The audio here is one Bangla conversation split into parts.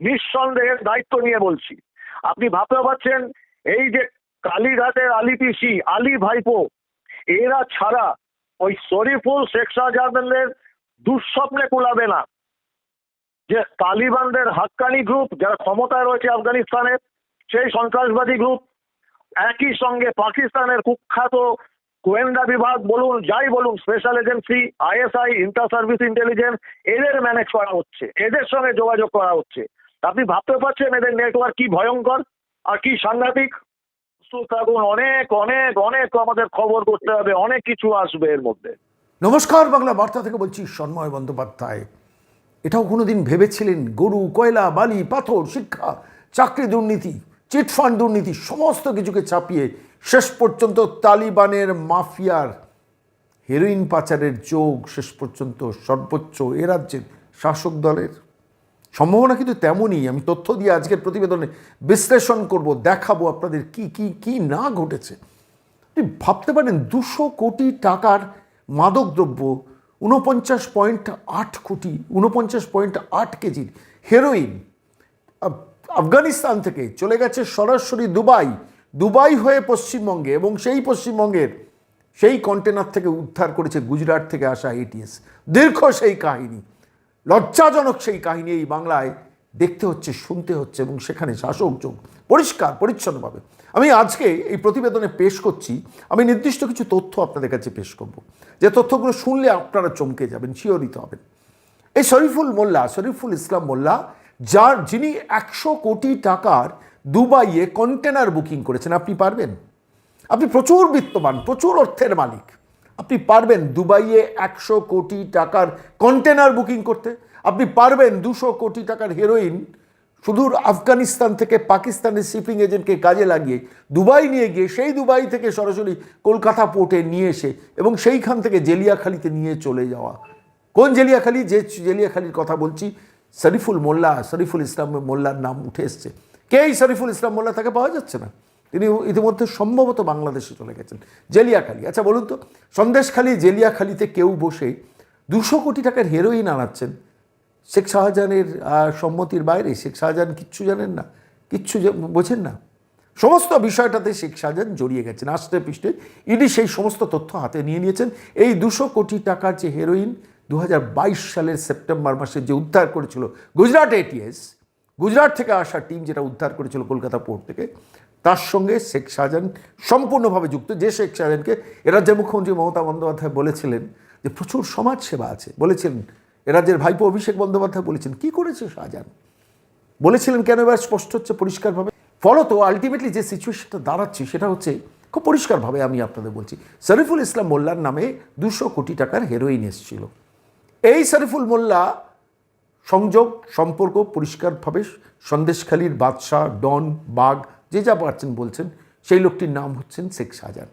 নিঃসন্দেহের দায়িত্ব নিয়ে বলছি। আপনি ভাবতে পারছেন, এই যে কালীঘাটের আলি পিসি, আলী ভাইপো, এরা ছাড়া ওই শরীফুল শেখ শাহজাহানের দুঃস্বপ্নে কুলাবে না। যে তালিবানদের হাক্কানি গ্রুপ, যারা ক্ষমতায় রয়েছে আফগানিস্তানের সেই সন্ত্রাসবাদী গ্রুপ, একই সঙ্গে পাকিস্তানের কুখ্যাত গোয়েন্দা বিভাগ, বলুন, যাই বলুন, special agency, ISI inter service intelligence, এদের ম্যানেজ করা হচ্ছে, এদের সঙ্গে যোগাযোগ করা হচ্ছে। আপনি ভাবতে পারছেন এদের নেটওয়ার্ক কি ভয়ঙ্কর আর কি সাংঘাতিক? থাকুন অনেক অনেক অনেক আমাদের খবর করতে হবে, অনেক কিছু আসবে এর মধ্যে। নমস্কার, বাংলা বার্তা থেকে বলছি সন্ময় বন্দ্যোপাধ্যায়। এটাও কোনোদিন ভেবেছিলেন? গরু, কয়লা, বালি, পাথর, শিক্ষা, চাকরি দুর্নীতি চিটফান্ড দুর্নীতি, সমস্ত কিছুকে চাপিয়ে শেষ পর্যন্ত তালিবানের মাফিয়ার হেরোইন পাচারের যোগ শেষ পর্যন্ত সর্বোচ্চ এ রাজ্যের শাসক দলের। সম্ভাবনা কিন্তু তেমনই। আমি তথ্য দিয়ে আজকের প্রতিবেদনে বিশ্লেষণ করব, দেখাবো আপনাদের কি কি কি না ঘটেছে। আপনি ভাবতে পারেন, দুশো কোটি টাকার মাদকদ্রব্য ঊনপঞ্চাশ পয়েন্ট আট কোটি, ঊনপঞ্চাশ পয়েন্ট আট কেজির হেরোইন আফগানিস্তান থেকে চলে গেছে সরাসরি দুবাই। দুবাই হয়ে পশ্চিমবঙ্গে এবং সেই পশ্চিমবঙ্গের সেই কন্টেনার থেকে উদ্ধার করেছে গুজরাট থেকে আসা এটিএস দীর্ঘ সেই কাহিনী। লজ্জাজনক সেই কাহিনী এই বাংলায় দেখতে হচ্ছে, শুনতে হচ্ছে এবং সেখানে শাসক যোগ পরিষ্কার, পরিচ্ছন্নভাবে। আমি আজকে এই প্রতিবেদনে পেশ করছি, আমি নির্দিষ্ট কিছু তথ্য আপনাদের কাছে পেশ করব। যে তথ্যগুলো শুনলে আপনারা চমকে যাবেন শিওরিত হবেন। এই শরীফুল মোল্লা, শরীফুল ইসলাম মোল্লা, যার যিনি একশো কোটি টাকার দুবাইয়ে কন্টেনার বুকিং করেছেন, আপনি পারবেন? আপনি প্রচুর বিত্তবান, প্রচুর অর্থের মালিক। আপনি পারবেন দুবাইয়ে একশো কোটি টাকার কন্টেনার বুকিং করতে। আপনি পারবেন দুশো কোটি টাকার হেরোইন সুদূর আফগানিস্তান থেকে পাকিস্তানের শিপিং এজেন্টকে কাজে লাগিয়ে দুবাই নিয়ে গিয়ে সেই দুবাই থেকে সরাসরি কলকাতা পোর্টে নিয়ে এসে এবং সেইখান থেকে জেলিয়াখালিতে নিয়ে চলে যাওয়া। কোন জেলিয়াখালি? যে জেলিয়াখালির কথা বলছি, শরীফুল মোল্লা, শরীফুল ইসলাম মোল্লার নাম উঠে এসছে। কে এই শরীফুল ইসলাম মোল্লা? তাকে পাওয়া যাচ্ছে না। তিনি ইতিমধ্যে সম্ভবত বাংলাদেশে চলে গেছেন, জেলিয়াখালি। আচ্ছা বলুন তো, সন্দেশখালি, জেলিয়াখালিতে কেউ বসে দুশো কোটি টাকার হেরোইন আনাচ্ছেন, শেখ শাহজাহানের সম্মতির বাইরে? শেখ শাহজাহান কিচ্ছু জানেন না, কিচ্ছু বোঝেন না। সমস্ত বিষয়টাতে শেখ শাহজাহান জড়িয়ে গেছেন, আষ্টে পৃষ্ঠে। ইডি সেই সমস্ত তথ্য হাতে নিয়ে নিয়েছেন। এই দুশো কোটি টাকার যে হেরোইন দু হাজার বাইশ সালের সেপ্টেম্বর মাসে যে উদ্ধার করেছিল, গুজরাট এটিএস গুজরাট থেকে আসা টিম যেটা উদ্ধার করেছিল কলকাতা পোর্ট থেকে তার সঙ্গে শেখ শাহজাহান সম্পূর্ণভাবে যুক্ত। যে শেখ শাহজাহানকে এ রাজ্যের মুখ্যমন্ত্রী মমতা বন্দ্যোপাধ্যায় বলেছিলেন যে প্রচুর সমাজ সেবা আছে বলেছিলেন এ রাজ্যের ভাইপো অভিষেক বন্দ্যোপাধ্যায় বলেছেন, কি করেছে শাহজাহান? বলেছিলেন কেন এবার স্পষ্ট হচ্ছে পরিষ্কারভাবে? ফলত আলটিমেটলি যে সিচুয়েশনটা দাঁড়াচ্ছে সেটা হচ্ছে, খুব পরিষ্কারভাবে আমি আপনাদের বলছি, শরীফুল ইসলাম মোল্লার নামে দুশো কোটি টাকার হেরোইন এসেছিল। এই শরীফুল মোল্লা সংযোগ, সম্পর্ক পরিষ্কারভাবে সন্দেশখালীর বাদশাহ ডন বাগ যে যা পারছেন বলছেন, সেই লোকটির নাম হচ্ছেন শেখ শাহজাহান।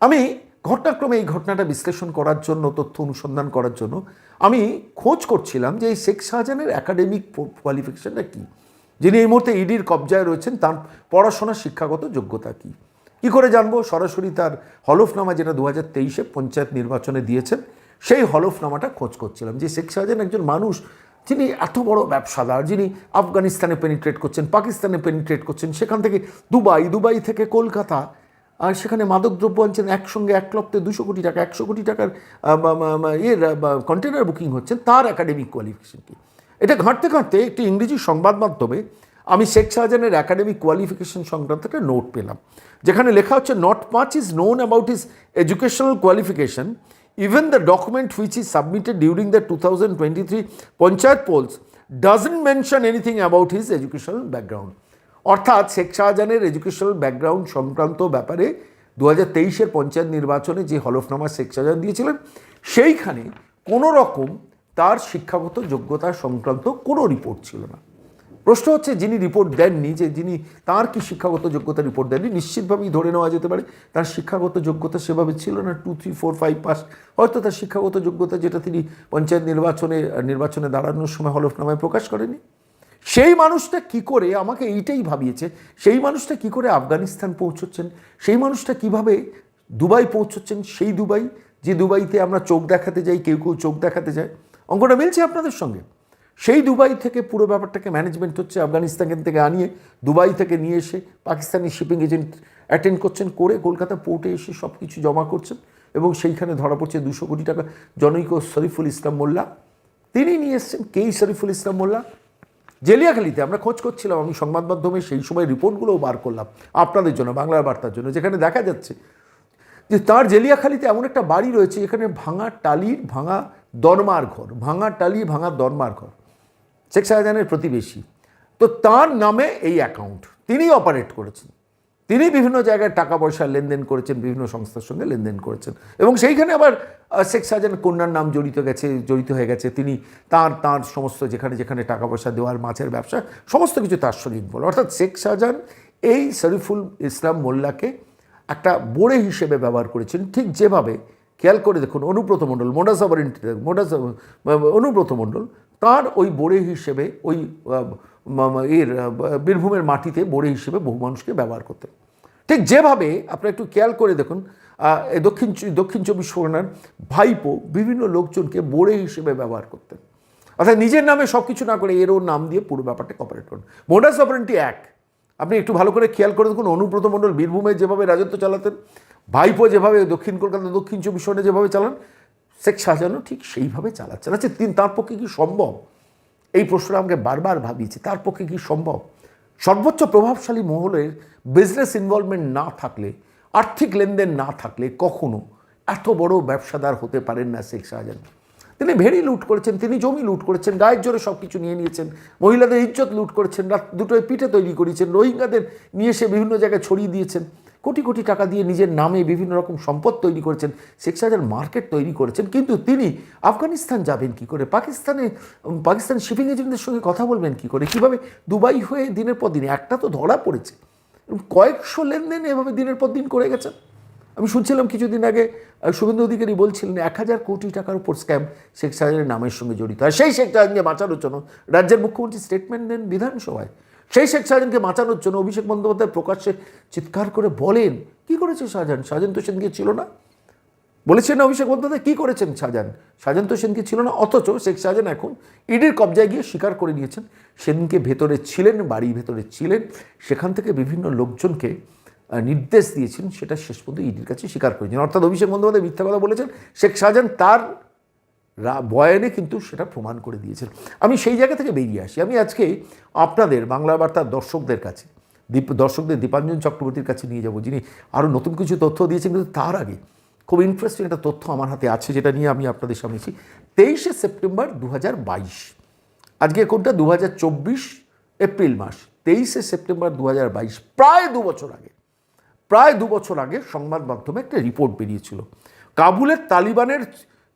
আমি ঘটনাক্রমে এই ঘটনাটা বিশ্লেষণ করার জন্য, তথ্য অনুসন্ধান করার জন্য, আমি খোঁজ করছিলাম যে এই শেখ শাহজাহানের একাডেমিক কোয়ালিফিকেশনটা কী? যিনি এই মুহূর্তে ইডির কবজায় রয়েছেন, তার পড়াশোনার শিক্ষাগত যোগ্যতা কী? কী করে জানব? সরাসরি তার হলফনামা যেটা দু হাজার তেইশে পঞ্চায়েত নির্বাচনে দিয়েছেন, সেই হলফনামাটা খোঁজ করছিলাম যে শেখ শাহজাহান একজন মানুষ যিনি এত বড় ব্যবসাদার, যিনি আফগানিস্তানে পেনিট্রেট করছেন, পাকিস্তানে পেনিট্রেট করছেন, সেখান থেকে দুবাই দুবাই থেকে কলকাতা, আর সেখানে মাদকদ্রব্য আনছেন একসঙ্গে এক লপ্তে দুশো কোটি টাকা, একশো কোটি টাকার ইয়ের কন্টেনার বুকিং হচ্ছেন তার একাডেমিক কোয়ালিফিকেশন কি। এটা ঘাঁটতে ঘাঁটতে একটি ইংরেজি সংবাদ মাধ্যমে আমি শেখ শাহজাহানের একাডেমিক কোয়ালিফিকেশন সংক্রান্ত একটা নোট পেলাম, যেখানে লেখা হচ্ছে not much is known about is educational qualification which is submitted during the two thousand twenty three panchayat polls doesn't mention anything about his educational background অর্থাৎ শেখ শাহজাহানের এডুকেশনাল ব্যাকগ্রাউন্ড সংক্রান্ত ব্যাপারে দু হাজার তেইশের পঞ্চায়েত নির্বাচনে যে হলফনামা শেখ শাহজাহান দিয়েছিলেন, সেইখানে কোনো রকম তার শিক্ষাগত যোগ্যতা সংক্রান্ত কোনো রিপোর্ট ছিল না। প্রশ্ন হচ্ছে, যিনি রিপোর্ট দেননি, যে যিনি তার কি শিক্ষাগত যোগ্যতা রিপোর্ট দেননি, নিশ্চিতভাবেই ধরে নেওয়া যেতে পারে, তার শিক্ষাগত যোগ্যতা সেভাবে ছিল না two three four five pass হয়তো তার শিক্ষাগত যোগ্যতা যেটা তিনি পঞ্চায়েত নির্বাচনে নির্বাচনে দাঁড়ানোর সময় হলফনামায় প্রকাশ করেনি সেই মানুষটা কি করে, আমাকে এইটাই ভাবিয়েছে, সেই মানুষটা কি করে আফগানিস্তান পৌঁছচ্ছেন, সেই মানুষটা কীভাবে দুবাই পৌঁছচ্ছেন, সেই দুবাই, যে দুবাইতে আমরা চোখ দেখাতে যাই, কেউ কেউ চোখ দেখাতে যায়। অঙ্কটা মিলছে আপনাদের সঙ্গে? সেই দুবাই থেকে পুরো ব্যাপারটাকে ম্যানেজমেন্ট হচ্ছে আফগানিস্তান থেকে আনিয়ে, দুবাই থেকে নিয়ে এসে পাকিস্তানি শিপিং এজেন্ট অ্যাটেন্ড করছেন, করে কলকাতা পোর্টে এসে সব কিছু জমা করছেন এবং সেইখানে ধরা পড়ছে দুশো কোটি টাকা। জনৈক শরীফুল ইসলাম মোল্লা, তিনি নিয়ে এসছেন কেই শরীফুল ইসলাম মোল্লা? জেলিয়াখালিতে আমরা খোঁজ করছিলাম, আমি সংবাদ মাধ্যমে সেই সময় রিপোর্টগুলোও বার করলাম আপনাদের জন্য, বাংলার বার্তার জন্য, যেখানে দেখা যাচ্ছে যে তার জেলিয়াখালিতে এমন একটা বাড়ি রয়েছে যেখানে ভাঙা টালির ভাঙা দরমার ঘর, ভাঙা টালি, ভাঙা দরমার ঘর। শেখ শাহজাহানের প্রতিবেশী। তো তার নামে এই অ্যাকাউন্ট তিনি অপারেট করেছেন। তিনি বিভিন্ন জায়গায় টাকা পয়সা লেনদেন করেছেন, বিভিন্ন সংস্থার সঙ্গে লেনদেন করেছেন। এবং সেইখানে আবার শেখ শাহজাহানের কন্যার নাম জড়িত গেছে, জড়িত হয়ে গেছে। তিনি তার তার সমস্ত যেখানে যেখানে টাকা পয়সা দেওয়ার মাছের ব্যবসা, সমস্ত কিছু তার সঙ্গে ইনভলভ অর্থাৎ শেখ শাহজাহান এই শরীফুল ইসলাম মোল্লাকে একটা বোড়ে হিসেবে ব্যবহার করেছেন। ঠিক যেভাবে খেয়াল করে দেখুন, অনুব্রত মণ্ডল মোডাস আবার মোডাস অনুব্রত মণ্ডল, তার ওই বোড়ে হিসেবে, ওই এর বীরভূমের মাটিতে বোড়ে হিসেবে বহু মানুষকে ব্যবহার করতেন। ঠিক যেভাবে আপনারা একটু খেয়াল করে দেখুন দক্ষিণ দক্ষিণ চব্বিশ পরগনার ভাইপো বিভিন্ন লোকজনকে বোড়ে হিসেবে ব্যবহার করতেন। অর্থাৎ নিজের নামে সব কিছু না করে এরও নাম দিয়ে পুরো ব্যাপারটা অপারেট করুন। মোডাস অপারেন্টি এক। আপনি একটু ভালো করে খেয়াল করে দেখুন, অনুব্রত মণ্ডল বীরভূমে যেভাবে রাজত্ব চালাতেন ভাইপো যেভাবে দক্ষিণ কলকাতা, দক্ষিণ চব্বিশ পরগনা যেভাবে চালান, শেখ শাহজাহানও ঠিক সেইভাবে চালাচ্ছেন আচ্ছা তিন, তার পক্ষে কি সম্ভব? এই প্রশ্নটা আমাকে বারবার ভাবিয়েছে, তার পক্ষে কি সম্ভব? সর্বোচ্চ প্রভাবশালী মহলের বিজনেস ইনভলভমেন্ট না থাকলে, আর্থিক লেনদেন না থাকলে কখনো এত বড় ব্যবসাদার হতে পারেন না শেখ শাহজাহান। তিনি ভেড়ি লুট করেছেন, তিনি জমি লুট করেছেন, গায়ের জোরে সব কিছু নিয়ে নিয়েছেন, মহিলাদের ইজ্জত লুট করেছেন, রাত দুটোয় পিঠে তৈরি করেছেন, রোহিঙ্গাদের নিয়ে এসে বিভিন্ন জায়গায় ছড়িয়ে দিয়েছেন। কোটি কোটি টাকা দিয়ে নিজের নামে বিভিন্ন রকম সম্পদ তৈরি করেছেন, শেখ শাহজাহান মার্কেট তৈরি করেছেন, কিন্তু তিনি আফগানিস্তান যাবেন কি করে? পাকিস্তানে পাকিস্তান শিপিং এজেন্টদের সঙ্গে কথা বলবেন কি করে? কীভাবে দুবাই হয়ে দিনের পর দিন, একটা তো ধরা পড়েছে কয়েকশো লেনদেন এভাবে দিনের পর দিন করে গেছেন। আমি শুনছিলাম কিছুদিন আগে শুভেন্দু অধিকারী বলছিলেন, এক হাজার কোটি টাকার উপর স্ক্যাম শেখ শাহজাহানের নামের সঙ্গে জড়িত। আর সেই শেখ শাহজাহানকে বাঁচানোর জন্য রাজ্যের মুখ্যমন্ত্রী স্টেটমেন্ট দেন বিধানসভায়। সেই শেখ শাহজাহানকে বাঁচানোর জন্য অভিষেক বন্দ্যোপাধ্যায় প্রকাশ্যে চিৎকার করে বলেন, কি করেছে শাহজাহান? শাহজাহান তো সেদিনকে ছিল না। বলেছেন অভিষেক বন্দ্যোপাধ্যায়, কী করেছেন শাহজাহান? শাহজাহান তো সেদিনকে ছিল না, অথচ শেখ শাহজাহান এখন ইডির কবজায় গিয়ে স্বীকার করে নিয়েছেন। সেদিনকে ভেতরে ছিলেন, বাড়ির ভেতরে ছিলেন, সেখান থেকে বিভিন্ন লোকজনকে নির্দেশ দিয়েছেন, সেটা শেষ পর্যন্ত ইডির কাছে স্বীকার করেছেন অর্থাৎ অভিষেক বন্দ্যোপাধ্যায় মিথ্যা কথা বলেছেন, শেখ শাহজাহান তার বয়ানে কিন্তু সেটা প্রমাণ করে দিয়েছেন। আমি সেই জায়গা থেকে বেরিয়ে আসি। আমি আজকে আপনাদের বাংলা বার্তার দর্শকদের কাছে, দীপ, দর্শকদের দীপাঞ্জন চক্রবর্তীর কাছে নিয়ে যাব, যিনি আরও নতুন কিছু তথ্য দিয়েছেন, কিন্তু তার আগে খুব ইন্টারেস্টিং একটা তথ্য আমার হাতে আছে, যেটা নিয়ে আমি আপনাদের সামনে এসেছি। তেইশে সেপ্টেম্বর দু হাজার বাইশ। আজকে কোনটা? দু হাজার চব্বিশ এপ্রিল মাস। তেইশে সেপ্টেম্বর দু হাজার বাইশ, প্রায় দু বছর আগে। প্রায় দু বছর আগে সংবাদ মাধ্যমে একটা রিপোর্ট বেরিয়েছিল। কাবুলের তালিবানের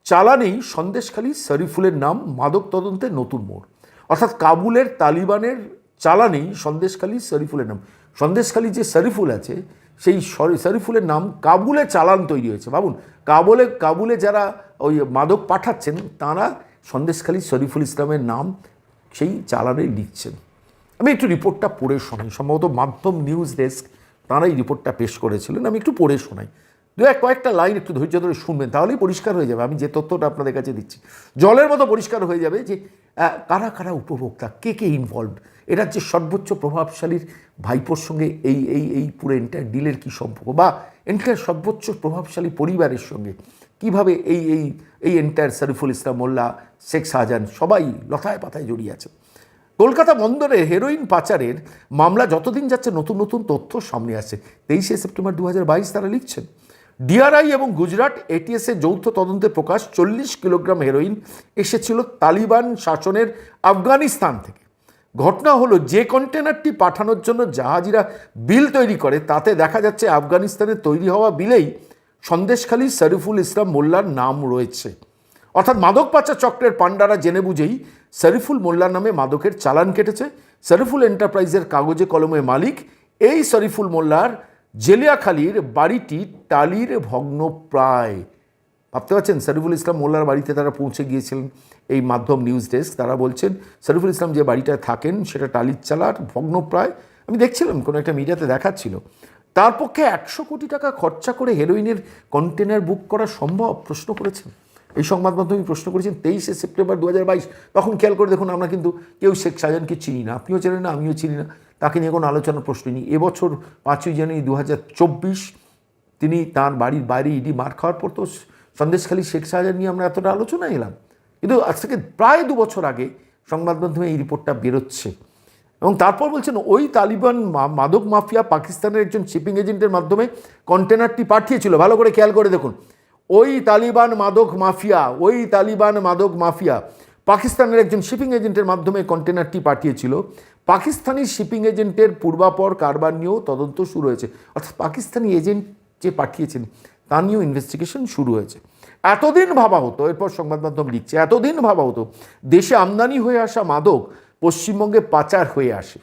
চালানেই সন্দেশখালী শরীফুলের নাম মাদক তদন্তে নতুন মোড়। অর্থাৎ কাবুলের তালিবানের চালানেই সন্দেশখালী শরীফুলের নাম। সন্দেশখালী যে শরীফুল আছে, সেই শরি- শরীফুলের নাম কাবুলে চালান তৈরি হয়েছে। ভাবুন, কাবুলে কাবুলে যারা ওই মাদক পাঠাচ্ছেন, তারা সন্দেশখালী শরীফুল ইসলামের নাম সেই চালানে লিখছেন। আমি একটু রিপোর্টটা পড়ে শোনাই। সম্ভবত মাধ্যম নিউজ ডেস্ক তারা এই রিপোর্টটা পেশ করেছিলেন। আমি একটু পড়ে শোনাই। দু এক কয়েকটা লাইন একটু ধৈর্য ধরে শুনবেন, তাহলেই পরিষ্কার হয়ে যাবে। আমি যে তথ্যটা আপনাদের কাছে দিচ্ছি, জলের মতো পরিষ্কার হয়ে যাবে যে কারা কারা উপভোক্তা, কে কে ইনভলভড এটার যে সর্বোচ্চ প্রভাবশালীর ভাইপোর সঙ্গে এই এই এই পুরো এন্টায়ার ডিলের কী সম্পর্ক? বা এন্টায়ার সর্বোচ্চ প্রভাবশালী পরিবারের সঙ্গে কীভাবে এই এই এই এন্টায়ার শরীফুল ইসলাম, মোল্লা, শেখ শাহজাহান সবাই লতায় পাতায় জড়িয়ে আছে। কলকাতা বন্দরে হেরোইন পাচারের মামলা যতদিন যাচ্ছে নতুন নতুন তথ্য সামনে আসছে। তেইশে সেপ্টেম্বর দু হাজার বাইশ তারা লিখছেন ডিআরআই এবং গুজরাট এটিএসের যৌথ তদন্তে প্রকাশ, চল্লিশ কিলোগ্রাম হেরোইন এসেছিল তালিবান শাসনের আফগানিস্তান থেকে। ঘটনা হলো, যে কন্টেনারটি পাঠানোর জন্য জাহাজিরা বিল তৈরি করে, তাতে দেখা যাচ্ছে আফগানিস্তানে তৈরি হওয়া বিলেই সন্দেশখালী শরীফুল ইসলাম মোল্লার নাম রয়েছে। অর্থাৎ মাদক পাচার চক্রের পাণ্ডারা জেনে বুঝেই শরীফুল মোল্লার নামে মাদকের চালান কেটেছে। শরীফুল এন্টারপ্রাইজের কাগজে কলমে মালিক, এই শরীফুল মোল্লার জেলিয়াখালীর বাড়িটি টালির ভগ্ন প্রায়। ভাবতে পারছেন? শরীফুল ইসলাম মোল্লার বাড়িতে তারা পৌঁছে গিয়েছিলেন। এই মাধ্যম নিউজ ডেস্ক তারা বলছেন, শরীফুল ইসলাম যে বাড়িটায় থাকেন, সেটা টালির চালার ভগ্নপ্রায় আমি দেখছিলাম, কোনো একটা মিডিয়াতে দেখাচ্ছিল। তার পক্ষে একশো কোটি টাকা খরচা করে হেরোইনের কন্টেনার বুক করা সম্ভব? প্রশ্ন করেছেন। এই সংবাদ মাধ্যমে প্রশ্ন করেছেন, তেইশে সেপ্টেম্বর দু হাজার বাইশ। তখন খেয়াল করে দেখুন, আমরা কিন্তু কেউ শেখ শাহজাহানকে চিনি না, আপনিও চেনেন না, আমিও চিনি না। তাকে নিয়ে কোনো আলোচনার প্রশ্ন নেই। এবছর পাঁচই জানুয়ারি দু তিনি তার বাড়ির বাইরে ইডি মার খাওয়ার পর তো সন্দেশখালী শেখ শাহজাহান নিয়ে আমরা এতটা আলোচনা এলাম। কিন্তু আজ থেকে প্রায় দু বছর আগে সংবাদ মাধ্যমে এই রিপোর্টটা বেরোচ্ছে। এবং তারপর বলছেন, ওই তালিবান মাদক মাফিয়া পাকিস্তানের একজন শিপিং এজেন্টের মাধ্যমে কন্টেনারটি পাঠিয়েছিল। ভালো করে খেয়াল করে দেখুন ওই তালিবান মাদক মাফিয়া, ওই তালিবান মাদক মাফিয়া। পাকিস্তানের একজন শিপিং এজেন্টের মাধ্যমে কন্টেনারটি পাঠিয়েছিল। পাকিস্তানি শিপিং এজেন্টের পূর্বাপর কারবার নিয়েও তদন্ত শুরু হয়েছে। অর্থাৎ পাকিস্তানি এজেন্ট যে পাঠিয়েছেন, তা নিয়েও ইনভেস্টিগেশন শুরু হয়েছে। এতদিন ভাবা হতো, এরপর সংবাদ মাধ্যম লিখছে, এতদিন ভাবা হতো, দেশে আমদানি হয়ে আসা মাদক পশ্চিমবঙ্গে পাচার হয়ে আসে।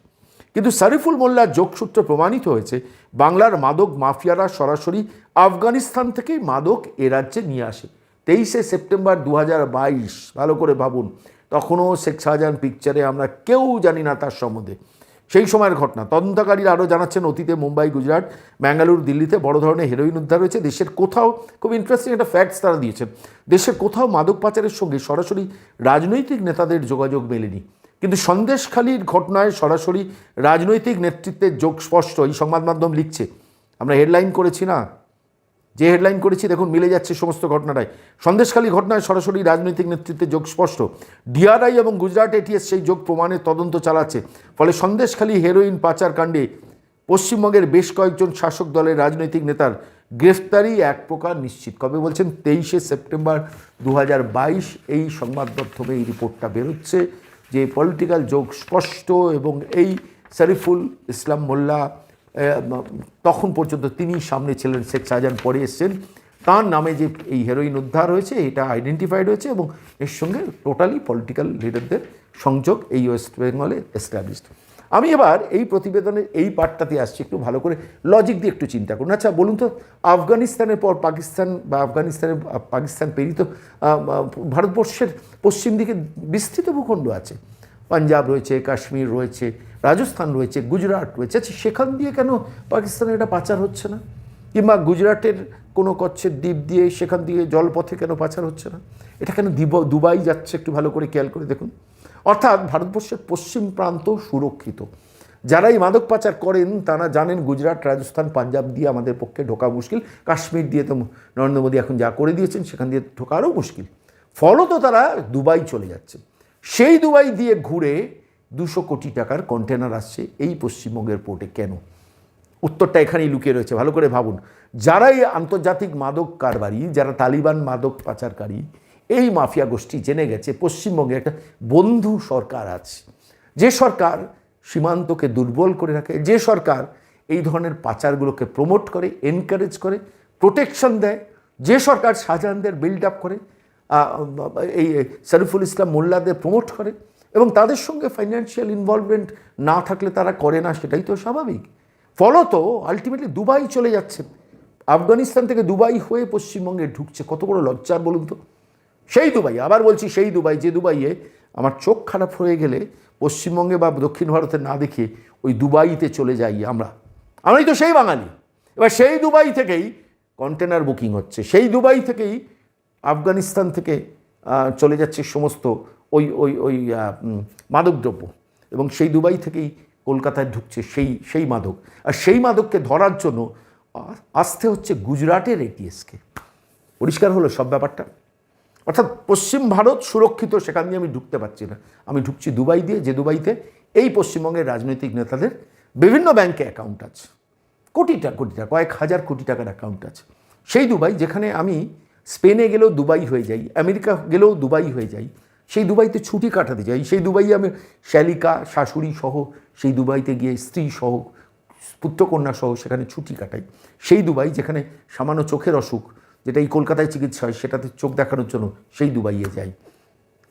কিন্তু সারিফুল মোল্লার যোগসূত্র প্রমাণিত হয়েছে, বাংলার মাদক মাফিয়ারা সরাসরি আফগানিস্তান থেকেই মাদক এ রাজ্যে নিয়ে আসে। তেইশে সেপ্টেম্বর দু হাজার বাইশ, ভালো করে ভাবুন, তখনও শেখ শাহজাহান পিকচারে আমরা কেউ জানি না তার সম্বন্ধে। সেই সময়ের ঘটনা, তদন্তকারীরা আরও জানাচ্ছেন, অতীতে মুম্বাই, গুজরাট, ব্যাঙ্গালুরু, দিল্লিতে বড় ধরনের হেরোইন উদ্ধার হয়েছে, দেশের কোথাও, খুব ইন্টারেস্টিং একটা ফ্যাক্টস তারা দিয়েছেন, দেশের কোথাও মাদক পাচারের সঙ্গে সরাসরি রাজনৈতিক নেতাদের যোগাযোগ মেলেনি। কিন্তু সন্দেশখালীর ঘটনায় সরাসরি রাজনৈতিক নেতৃত্বের যোগ স্পষ্ট, এই সংবাদ মাধ্যম লিখছে। আমরা হেডলাইন করেছি না? যে হেডলাইন করেছি, দেখুন, মিলে যাচ্ছে সমস্ত ঘটনাটাই। সন্দেশখালী ঘটনায় সরাসরি রাজনৈতিক নেতৃত্বের যোগ স্পষ্ট। ডিআরআই এবং গুজরাট এটিএস সেই যোগ প্রমাণের তদন্ত চালাচ্ছে। ফলে সন্দেশখালী হেরোইন পাচার কাণ্ডে পশ্চিমবঙ্গের বেশ কয়েকজন শাসক দলের রাজনৈতিক নেতার গ্রেফতারি এক প্রকার নিশ্চিত। কবে বলছেন? তেইশে সেপ্টেম্বর দু হাজার বাইশ এই সংবাদ মাধ্যমে এই রিপোর্টটা বেরোচ্ছে। যে পলিটিক্যাল যোগ স্পষ্ট এবং এই শরিফুল ইসলাম মোল্লা তখন পর্যন্ত তিনি সামনে ছিলেন, শেখ শাহজাহান পরে এসছেন। তার নামে যে এই হেরোইন উদ্ধার হয়েছে, এটা আইডেন্টিফাইড হয়েছে এবং এর সঙ্গে টোটালি পলিটিক্যাল লিডারদের সংযোগ এই ওয়েস্ট বেঙ্গলে এস্টাবলিশড আমি এবার এই প্রতিবেদনের এই পার্টটাতে আসছি, একটু ভালো করে লজিক দিয়ে একটু চিন্তা করুন। আচ্ছা বলুন তো, আফগানিস্তানের পর পাকিস্তান বা আফগানিস্তানের, পাকিস্তান পেরিত ভারতবর্ষের পশ্চিম দিকে বিস্তৃত ভূখণ্ড আছে। পাঞ্জাব রয়েছে, কাশ্মীর রয়েছে, রাজস্থান রয়েছে, গুজরাট রয়েছে। আচ্ছা সেখান দিয়ে কেন পাকিস্তানে এটা পাচার হচ্ছে না? কিংবা গুজরাটের কোনো কচ্ছের দ্বীপ দিয়ে সেখান দিয়ে জলপথে কেন পাচার হচ্ছে না? এটা কেন দিব- দুবাই যাচ্ছে, একটু ভালো করে খেয়াল করে দেখুন। অর্থাৎ ভারতবর্ষের পশ্চিম প্রান্ত সুরক্ষিত। যারা এই মাদক পাচার করেন, তারা জানেন গুজরাট, রাজস্থান, পাঞ্জাব দিয়ে আমাদের পক্ষে ঢোকা মুশকিল। কাশ্মীর দিয়ে তো নরেন্দ্র মোদী এখন যা করে দিয়েছেন, সেখান দিয়ে ঢোকা আরও মুশকিল। ফলত তারা দুবাই চলে যাচ্ছে। সেই দুবাই দিয়ে ঘুরে দুশো কোটি টাকার কন্টেনার আসছে এই পশ্চিমবঙ্গের পোর্টে কেন? উত্তরটা এখানেই লুকিয়ে রয়েছে, ভালো করে ভাবুন। যারা এই আন্তর্জাতিক মাদক কারবারি, যারা তালিবান মাদক পাচারকারী এই মাফিয়া গোষ্ঠী জেনে গেছে, পশ্চিমবঙ্গে একটা বন্ধু সরকার আছে। যে সরকার সীমান্তকে দুর্বল করে রাখে, যে সরকার এই ধরনের পাচারগুলোকে প্রমোট করে এনকারেজ করে প্রোটেকশন দেয়, যে সরকার শাহজাহানদের বিল্ড আপ করে এই শরীফুল ইসলাম মোল্লাদের প্রমোট করে এবং তাদের সঙ্গে ফাইন্যান্সিয়াল ইনভলভমেন্ট না থাকলে তারা করে না, সেটাই তো স্বাভাবিক। ফলত আলটিমেটলি দুবাই চলে যাচ্ছে। আফগানিস্তান থেকে দুবাই হয়ে পশ্চিমবঙ্গে ঢুকছে। কত বড় লজ্জার বলুন তো। সেই দুবাই, আবার বলছি সেই দুবাই, যে দুবাইয়ে আমার চোখ খারাপ হয়ে গেলে পশ্চিমবঙ্গে বা দক্ষিণ ভারতে না দেখে ওই দুবাইতে চলে যাই আমরা। আমরাই তো সেই বাঙালি। এবার সেই দুবাই থেকেই কন্টেনার বুকিং হচ্ছে। সেই দুবাই থেকেই আফগানিস্তান থেকে চলে যাচ্ছে সমস্ত ওই ওই ওই মাদকদ্রব্য। এবং সেই দুবাই থেকেই কলকাতায় ঢুকছে সেই সেই মাদক। আর সেই মাদককে ধরার জন্য আসতে হচ্ছে গুজরাটের এটিএসকে পরিষ্কার হলো সব ব্যাপারটা? অর্থাৎ পশ্চিম ভারত সুরক্ষিত, সেখান দিয়ে আমি ঢুকতে পারছি না। আমি ঢুকছি দুবাই দিয়ে, যে দুবাইতে এই পশ্চিমবঙ্গের রাজনৈতিক নেতাদের বিভিন্ন ব্যাংকে অ্যাকাউন্ট আছে। কোটি টাকা কোটি টাকা কয়েক হাজার কোটি টাকার অ্যাকাউন্ট আছে। সেই দুবাই, যেখানে আমি স্পেনে গেলেও দুবাই হয়ে যাই, আমেরিকা গেলেও দুবাই হয়ে যাই, সেই দুবাইতে ছুটি কাটাতে যাই, সেই দুবাই আমি শ্যালিকা, শাশুড়ি সহ, সেই দুবাইতে গিয়ে স্ত্রী সহ, পুত্রকন্যা সহ সেখানে ছুটি কাটাই। সেই দুবাই, যেখানে সামান্য চোখের অসুখ যেটা এই কলকাতায় চিকিৎসা হয়, সেটাতে চোখ দেখানোর জন্য সেই দুবাইয়ে যায়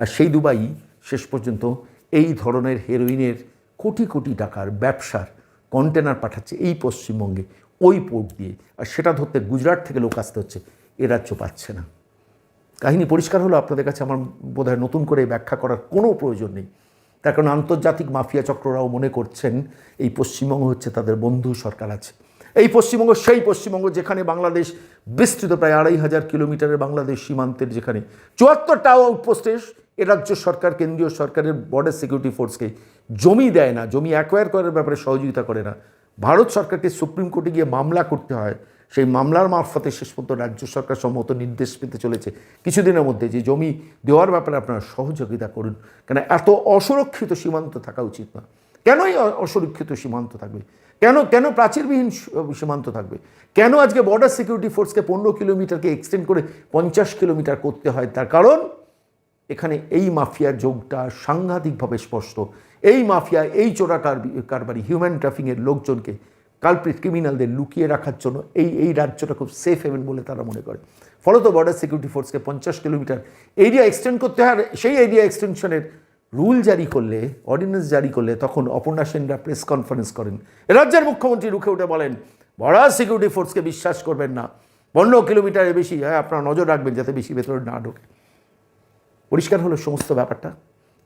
আর সেই দুবাই শেষ পর্যন্ত এই ধরনের হেরোইনের কোটি কোটি টাকার ব্যবসার কন্টেনার পাঠাচ্ছে এই পশ্চিমবঙ্গে, ওই পোর্ট দিয়ে। আর সেটা ধরতে গুজরাট থেকে লোক আসতে হচ্ছে, এ রাজ্য পাচ্ছে না। কাহিনী পরিষ্কার হলো, আপনাদের কাছে আমার বোধহয় নতুন করে ব্যাখ্যা করার কোনো প্রয়োজন নেই। তার কারণ আন্তর্জাতিক মাফিয়া চক্ররাও মনে করছেন, এই পশ্চিমবঙ্গ হচ্ছে তাদের বন্ধু সরকার আছে। এই পশ্চিমবঙ্গ, সেই পশ্চিমবঙ্গ যেখানে বাংলাদেশ বিস্তৃত, প্রায় আড়াই হাজার কিলোমিটারের বাংলাদেশ সীমান্তের যেখানে চুয়াত্তরটা আউটপোস্টে এ রাজ্য সরকার, কেন্দ্রীয় সরকারের বর্ডার সিকিউরিটি ফোর্সকে জমি দেয় না, জমি অ্যাকোয়ার করার ব্যাপারে সহযোগিতা করে না। ভারত সরকারকে সুপ্রিম কোর্টে গিয়ে মামলা করতে হয়। সেই মামলার মারফতে শেষ পর্যন্ত রাজ্য সরকার সম্মত নির্দেশ পেতে চলেছে কিছুদিনের মধ্যে। যে জমি দেওয়ার ব্যাপারে আপনারা সহযোগিতা করুন। কেন এত অসুরক্ষিত সীমান্ত থাকা উচিত না। কেন এই অসুরক্ষিত সীমান্ত থাকবে? কেন কেন প্রাচীরবিহীন সীমান্ত থাকবে? কেন আজকে বর্ডার সিকিউরিটি ফোর্সকে পনেরো কিলোমিটারকে এক্সটেন্ড করে পঞ্চাশ কিলোমিটার করতে হয়? তার কারণ, এখানে এই মাফিয়ার যোগটা সাংঘাতিকভাবে স্পষ্ট। এই মাফিয়া, এই চোরা কারবি- কারবারি হিউম্যান ট্রাফিংয়ের লোকজনকে কালপ্রিট ক্রিমিনালদের লুকিয়ে রাখার জন্য এই এই রাজ্যটা খুব সেফ হেভেন বলে তারা মনে করে। ফলত বর্ডার সিকিউরিটি ফোর্সকে পঞ্চাশ কিলোমিটার এরিয়া এক্সটেন্ড করতে হয় সেই এরিয়া এক্সটেনশনের রুল জারি করলে অর্ডিন্যান্স জারি করলে তখন অপর্ণা সেনরা প্রেস কনফারেন্স করেন। রাজ্যের মুখ্যমন্ত্রী রুখে উঠে বলেন বর্ডার সিকিউরিটি ফোর্সকে বিশ্বাস করবেন না। পনেরো কিলোমিটারের বেশি হ্যাঁ আপনারা নজর রাখবেন যাতে বেশি ভেতরে না ঢোকে। পরিষ্কার হলো সমস্ত ব্যাপারটা।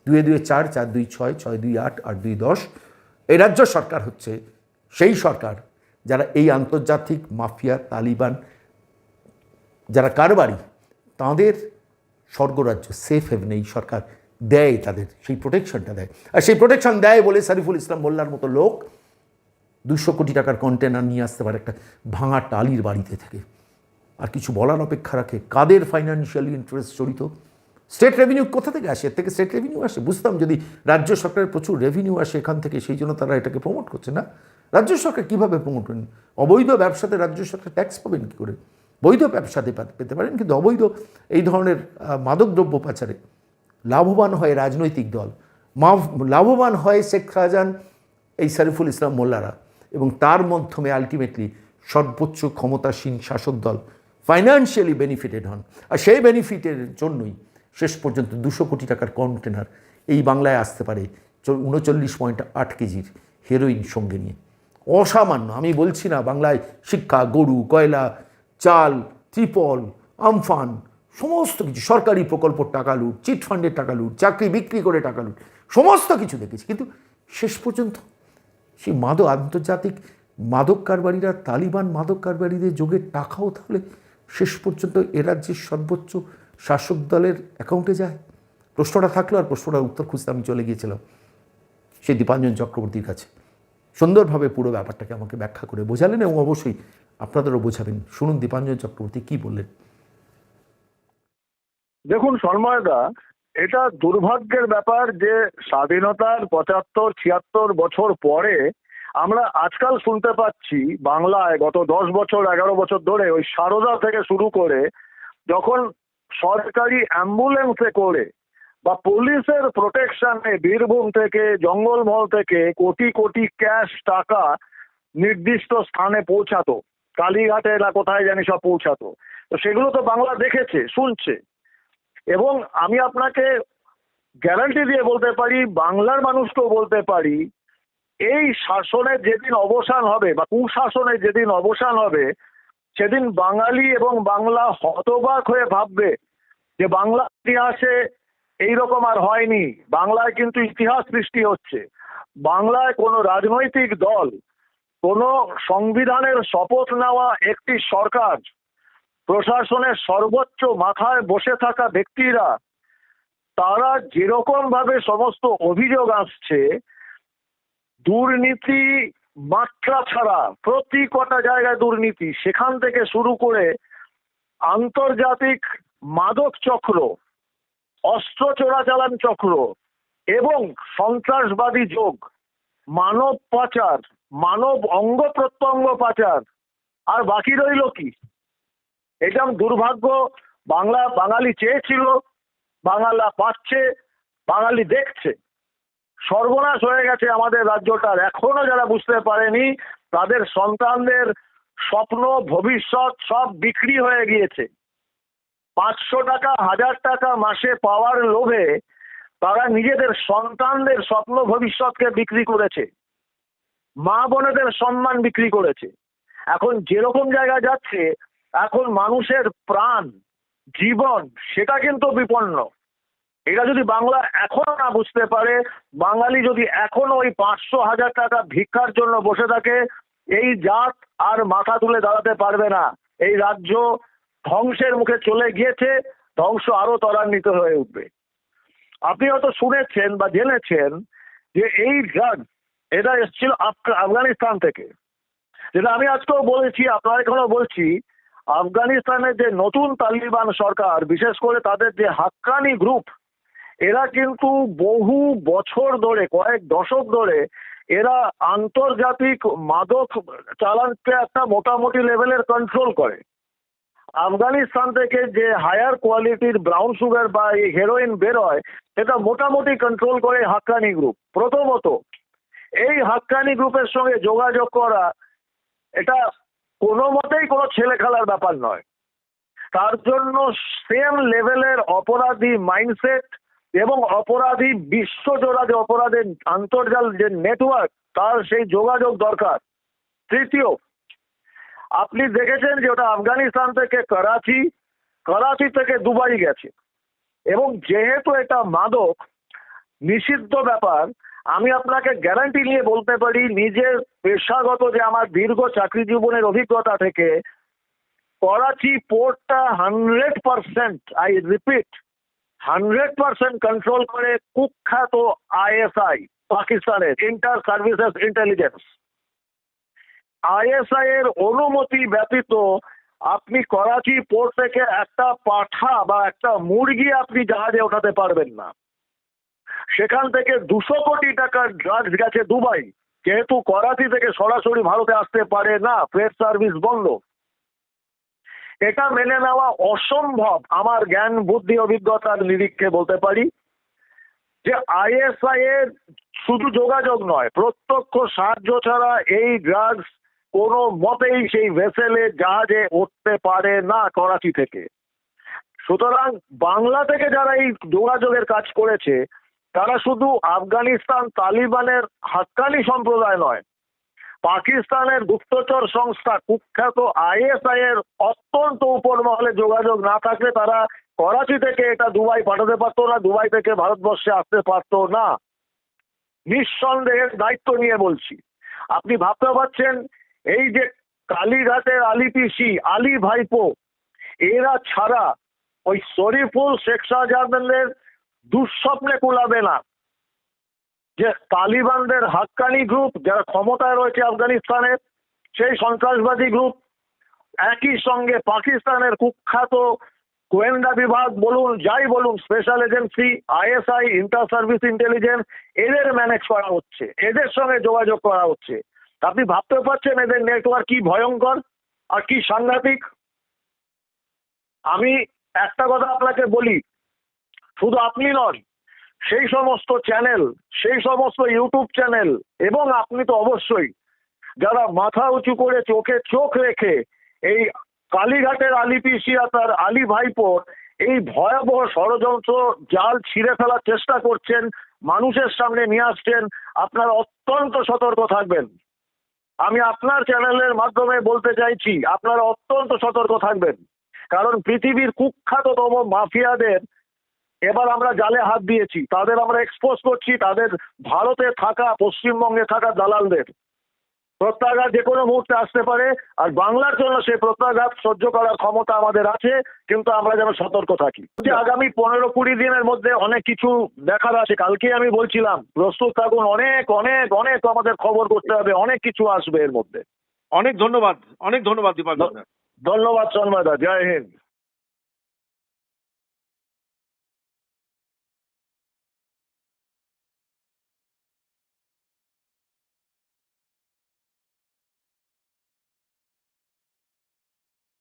দুয়ে দুয়ে চার চার দুই ছয় ছয় দুই আট আট দুই দশ। এই রাজ্য সরকার হচ্ছে, সেই সরকার যারা এই আন্তর্জাতিক মাফিয়া তালিবান, যারা কারবারি, তাদের স্বর্গরাজ্য। সেফ হেভেন এই সরকার। দেয় তাদের, সেই প্রোটেকশনটা দেয়। আর সেই প্রোটেকশন দেয় বলে সারিফুল ইসলাম মোল্লার মতো লোক দুশো কোটি টাকার কন্টেনার নিয়ে আসতে পারে একটা ভাঙা টালির বাড়িতে থেকে। আর কিছু বলার অপেক্ষা রাখে। কাদের ফাইন্যান্সিয়াল ইন্টারেস্ট জড়িত? স্টেট রেভিনিউ কোথা থেকে আসে? এর থেকে স্টেট রেভিনিউ আসে? বুঝতাম যদি রাজ্য সরকারের প্রচুর রেভিনিউ আসে এখান থেকে, সেই জন্য তারা এটাকে প্রমোট করছে না। রাজ্য সরকার কীভাবে প্রমোট করেন? অবৈধ ব্যবসাতে রাজ্য সরকার ট্যাক্স পাবেন কী করে? বৈধ ব্যবসাতে পেতে পারেন, কিন্তু অবৈধ এই ধরনের মাদকদ্রব্য পাচারে। লাভবান হয় রাজনৈতিক দল। লাভবান হয় শেখ শাহজাহান, এই সারিফুল ইসলাম মোল্লারা। এবং তার মাধ্যমে আলটিমেটলি সর্বোচ্চ ক্ষমতাসীন শাসক দল ফাইন্যান্সিয়ালি বেনিফিটেড হন। আর সেই বেনিফিটের জন্যই শেষ পর্যন্ত দুশো কোটি টাকার কন্টেনার এই বাংলায় আসতে পারে উনচল্লিশ পয়েন্ট আট কেজির হেরোইন সঙ্গে নিয়ে। অসামান্য, আমি বলছি না বাংলায় শিক্ষা, গরু, কয়লা, চাল, ত্রিপল, আমফান সমস্ত কিছু, সরকারি প্রকল্পর টাকা লুট, চিট ফান্ডের টাকা লুট, চাকরি বিক্রি করে টাকা লুট, সমস্ত কিছু দেখেছি। কিন্তু শেষ পর্যন্ত সেই মাদক, আন্তর্জাতিক মাদক কারবারিরা, তালিবান মাদক কারবারিদের যোগের টাকাও তাহলে শেষ পর্যন্ত এ রাজ্যের সর্বোচ্চ শাসক দলের অ্যাকাউন্টে যায়। প্রশ্নটা থাকল আর প্রশ্নটার উত্তর খুঁজতে আমি চলে গিয়েছিলাম সেই দীপাঞ্জন চক্রবর্তীর কাছে। সুন্দরভাবে পুরো ব্যাপারটাকে আমাকে ব্যাখ্যা করে বোঝালেন এবং অবশ্যই আপনাদেরও বোঝাবেন। শুনুন দীপাঞ্জন চক্রবর্তী কী বললেন। দেখুন সন্ময়দা এটা দুর্ভাগ্যের ব্যাপার যে স্বাধীনতার পঁচাত্তর, ছিয়াত্তর বছর পরে আমরা আজকাল শুনতে পাচ্ছি বাংলায় গত দশ বছর, এগারো বছর ধরে ওই সারদা থেকে শুরু করে যখন সরকারি অ্যাম্বুলেন্সে করে বা পুলিশের প্রোটেকশনে বীরভূম থেকে, জঙ্গলমহল থেকে কোটি কোটি ক্যাশ টাকা নির্দিষ্ট স্থানে পৌঁছাতো। কালীঘাটে না কোথায় জানি সব পৌঁছাতো। তো সেগুলো তো বাংলা দেখেছে, শুনছে। এবং আমি আপনাকে গ্যারান্টি দিয়ে বলতে পারি, বাংলার মানুষকেও বলতে পারি, এই শাসনের যেদিন অবসান হবে বা কুশাসনের যেদিন অবসান হবে, সেদিন বাঙালি এবং বাংলা হতবাক হয়ে ভাববে যে বাংলা ইতিহাসে এইরকম আর হয়নি, বাংলায় কিন্তু ইতিহাস সৃষ্টি হচ্ছে। বাংলায় কোনো রাজনৈতিক দল, কোনো সংবিধানের শপথ নেওয়া একটি সরকার প্রশাসনের সর্বোচ্চ মাথায় বসে থাকা ব্যক্তিরা, তারা যেরকম ভাবে সমস্ত অভিযোগ আসছে, দুর্নীতি মাত্রা ছাড়া প্রতি কটা জায়গায় দুর্নীতি। সেখান থেকে শুরু করে আন্তর্জাতিক মাদক চক্র, অস্ত্র চোরাচালান চক্র এবং সন্ত্রাসবাদী যোগ, মানব পাচার, মানব অঙ্গ প্রত্যঙ্গ পাচার। আর বাকি রইল কি? এটা দুর্ভাগ্য। বাংলা, বাঙালি চেয়েছিল বাংলা পাচ্ছে, বাঙালি দেখছে। সর্বনাশ হয়ে গেছে আমাদের রাজ্যটার। এখনও যারা বুঝতে পারেনি, তাদের সন্তানদের স্বপ্ন, ভবিষ্যৎ সব বিক্রি হয়ে গিয়েছে। পাঁচশো টাকা, হাজার টাকা মাসে পাওয়ার লোভে তারা নিজেদের সন্তানদের স্বপ্ন, ভবিষ্যৎকে বিক্রি করেছে। মা বোনেদের সম্মান বিক্রি করেছে। এখন যেরকম জায়গা যাচ্ছে এখন মানুষের প্রাণ, জীবন, সেটা কিন্তু বিপন্ন। এটা যদি বাংলা এখনও না বুঝতে পারে, বাঙালি যদি এখনও ওই পাঁচশো হাজার টাকা ভিক্ষার জন্য বসে থাকে, এই জাত আর মাথা তুলে দাঁড়াতে পারবে না। এই রাজ্য ধ্বংসের মুখে চলে গিয়েছে, ধ্বংস আরও ত্বরান্বিত হয়ে উঠবে। আপনি হয়তো শুনেছেন বা জেনেছেন যে এই ড্রাগ এটা এসেছিল আফগা- আফগানিস্তান থেকে। যেটা আমি আজকেও বলেছি, আপনার এখনও বলছি আফগানিস্তানের যে নতুন তালিবান সরকার, বিশেষ করে তাদের যে হাক্কানি গ্রুপ, এরা কিন্তু বহু বছর ধরে, কয়েক দশক ধরে, এরা আন্তর্জাতিক মাদক চালানকে একটা মোটামুটি লেভেলের কন্ট্রোল করে। আফগানিস্তান থেকে যে হায়ার কোয়ালিটির ব্রাউন সুগার বা এই হেরোইন বেরোয় সেটা মোটামুটি কন্ট্রোল করে হাক্কানি গ্রুপ প্রথমত, এই হাক্কানি গ্রুপের সঙ্গে যোগাযোগ করা, এটা কোনো মতেই কোনো ছেলে খেলার ব্যাপার নয়। তার জন্য সেম লেভেলের অপরাধী মাইন্ডসেট এবং অপরাধী বিশ্বজোড়া যে অপরাধের আন্তর্জাল যে নেটওয়ার্ক তার সেই যোগাযোগ দরকার। তৃতীয়, আপনি দেখেছেন যে ওটা আফগানিস্তান থেকে করাচি করাচি থেকে দুবাই গেছে। এবং যেহেতু এটা মাদক, নিষিদ্ধ ব্যাপার আমি আপনাকে গ্যারান্টি নিয়ে বলতে পারি, নিজের পেশাগত যে আমার দীর্ঘ চাকরি জীবনের অভিজ্ঞতা থেকে, Karachi পোর্টটা hundred percent I repeat hundred percent control করে কুখ্যাত আইএসআই পাকিস্তানের ইন্টার সার্ভিসেস ইন্টেলিজেন্স আইএসআই এর অনুমতি ব্যতীত আপনি করাচি পোর্ট থেকে একটা পাঠা বা একটা মুরগি আপনি জাহাজে ওঠাতে পারবেন না। সেখান থেকে দুশো কোটি টাকার ড্রাগস গেছে দুবাই। যেহেতু করাচি থেকে সরাসরি ভারতে আসতে পারে না ফ্রেড সার্ভিস বন্ধ। এটা মেনে নেওয়া অসম্ভব, আমার জ্ঞান, বুদ্ধি, অভিজ্ঞতার নিরীক্ষে বলতে পারি। যে আইএসআই এর শুধু যোগাযোগ নয়, প্রত্যক্ষ সাহায্য ছাড়া এই ড্রাগস কোনো মতেই সেই ভেসেলে জাহাজে উঠতে পারে না করাচি থেকে। সুতরাং বাংলা থেকে যারা এই যোগাযোগের কাজ করেছে তারা শুধু আফগানিস্তান তালিবানের হাক্কানি সম্প্রদায় নয়, পাকিস্তানের গুপ্তচর সংস্থা কুখ্যাত আইএসআই এর অত্যন্ত উপর মহলে যোগাযোগ না থাকলে তারা করাচি থেকে এটা দুবাই পাঠাতে পারতো না, দুবাই থেকে ভারতবর্ষে আসতে পারতো না। নিঃসন্দেহের দায়িত্ব নিয়ে বলছি, আপনি ভাবতে পারছেন এই যে কালীঘাটের আলি পিসি, আলী ভাইপো, এরা ছাড়া ওই শরীফুল শেখ শাহজাহানের দুঃস্বপ্নে কুলাবে না। যে তালিবানদের হাক্কানি গ্রুপ যারা ক্ষমতায় রয়েছে আফগানিস্তানের, সেই সন্ত্রাসবাদী গ্রুপ একই সঙ্গে পাকিস্তানের কুখ্যাত গোয়েন্দা বিভাগ বলুন, যাই বলুন special agency ISI inter service intelligence এদের ম্যানেজ করা হচ্ছে, এদের সঙ্গে যোগাযোগ করা হচ্ছে। আপনি ভাবতে পারছেন এদের নেটওয়ার্ক কি ভয়ঙ্কর আর কি সাংঘাতিক? আমি একটা কথা আপনাকে বলি শুধু আপনি নন, সেই সমস্ত চ্যানেল সেই সমস্ত ইউটিউব চ্যানেল এবং আপনি তো অবশ্যই যারা মাথা উঁচু করে চোখে চোখ রেখে এই কালীঘাটের আলি পিসিয়া তার আলী ভাইপোর এই ভয়াবহ ষড়যন্ত্র জাল ছিঁড়ে ফেলার চেষ্টা করছেন, মানুষের সামনে নিয়ে আসছেন, আপনারা অত্যন্ত সতর্ক থাকবেন। আমি আপনার চ্যানেলের মাধ্যমে বলতে চাইছি, আপনারা অত্যন্ত সতর্ক থাকবেন। কারণ পৃথিবীর কুখ্যাততম মাফিয়াদের এবার আমরা জালে হাত দিয়েছি তাদের আমরা এক্সপোজ করছি তাদের ভারতে থাকা পশ্চিমবঙ্গে থাকা দালালদের। প্রত্যাঘাত যে কোনো মুহূর্তে আসতে পারে আর বাংলার জন্য সেই প্রত্যাঘাত সহ্য করার ক্ষমতা আমাদের আছে কিন্তু আমরা যেন সতর্ক থাকি। যে আগামী পনেরো কুড়ি দিনের মধ্যে অনেক কিছু দেখার আছে কালকে আমি বলছিলাম প্রস্তুত থাকুন অনেক অনেক অনেক আমাদের খবর করতে হবে অনেক কিছু আসবে এর মধ্যে। অনেক ধন্যবাদ অনেক ধন্যবাদ দীপক ধন্যবাদ সন্ময়দা জয় হিন্দ।